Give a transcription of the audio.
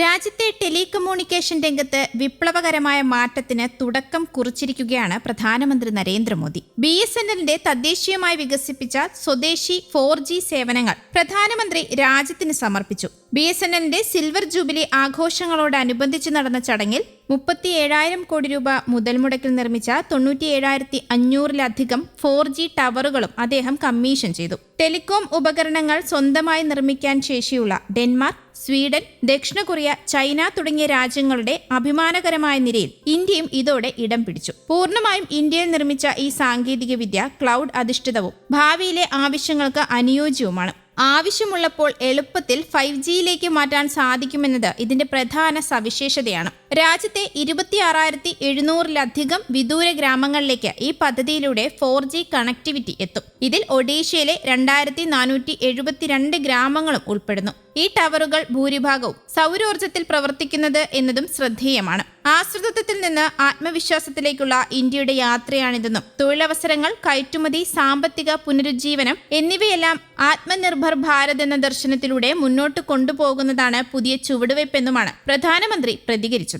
രാജ്യത്തെ ടെലികമ്മ്യൂണിക്കേഷൻ രംഗത്ത് വിപ്ലവകരമായ മാറ്റത്തിന് തുടക്കം കുറിച്ചിരിക്കുകയാണ് പ്രധാനമന്ത്രി നരേന്ദ്രമോദി. ബി എസ് എൻ എല്ലിന്റെ തദ്ദേശീയമായി വികസിപ്പിച്ച സ്വദേശി ഫോർ ജി സേവനങ്ങൾ പ്രധാനമന്ത്രി രാജ്യത്തിന് സമർപ്പിച്ചു. ബി എസ് എൻ എല്ലിന്റെ സിൽവർ ജൂബിലി ആഘോഷങ്ങളോടനുബന്ധിച്ച് നടന്ന ചടങ്ങിൽ മുപ്പത്തി ഏഴായിരം കോടി രൂപ മുതൽ മുടക്കിൽ നിർമ്മിച്ച തൊണ്ണൂറ്റി ഏഴായിരത്തി അഞ്ഞൂറിലധികം ഫോർ ജി ടവറുകളും അദ്ദേഹം കമ്മീഷൻ ചെയ്തു. ടെലികോം ഉപകരണങ്ങൾ സ്വന്തമായി നിർമ്മിക്കാൻ ശേഷിയുള്ള ഡെൻമാർക്ക് സ്വീഡൻ ദക്ഷിണ കൊറിയ ചൈന തുടങ്ങിയ രാജ്യങ്ങളുടെ അഭിമാനകരമായ നിരയിൽ ഇന്ത്യയും ഇതോടെ ഇടം പിടിച്ചു. പൂർണമായും ഇന്ത്യയിൽ നിർമ്മിച്ച ഈ സാങ്കേതികവിദ്യ ക്ലൗഡ് അധിഷ്ഠിതവും ഭാവിയിലെ ആവശ്യങ്ങൾക്ക് അനുയോജ്യവുമാണ്. ആവശ്യമുള്ളപ്പോൾ എളുപ്പത്തിൽ ഫൈവ് ജിയിലേക്ക് മാറ്റാൻ സാധിക്കുമെന്നത് ഇതിന്റെ പ്രധാന സവിശേഷതയാണ്. രാജ്യത്തെ ഇരുപത്തിയാറായിരത്തി എഴുന്നൂറിലധികം വിദൂര ഗ്രാമങ്ങളിലേക്ക് ഈ പദ്ധതിയിലൂടെ ഫോർ ജി കണക്ടിവിറ്റി എത്തും. ഇതിൽ ഒഡീഷയിലെ രണ്ടായിരത്തി നാനൂറ്റി എഴുപത്തിരണ്ട് ഗ്രാമങ്ങളും ഉൾപ്പെടുന്നു. ഈ ടവറുകൾ ഭൂരിഭാഗവും സൗരോർജത്തിൽ പ്രവർത്തിക്കുന്നത് എന്നതും ശ്രദ്ധേയമാണ്. ആശ്രിതത്വത്തിൽ നിന്ന് ആത്മവിശ്വാസത്തിലേക്കുള്ള ഇന്ത്യയുടെ യാത്രയാണിതെന്നും തൊഴിലവസരങ്ങൾ കയറ്റുമതി സാമ്പത്തിക പുനരുജ്ജീവനം എന്നിവയെല്ലാം ആത്മനിർഭർ ഭാരത് എന്ന ദർശനത്തിലൂടെ മുന്നോട്ട് കൊണ്ടുപോകുന്നതാണ് പുതിയ ചുവടുവയ്പ്പെന്നുമാണ് പ്രധാനമന്ത്രി പ്രതികരിച്ചത്.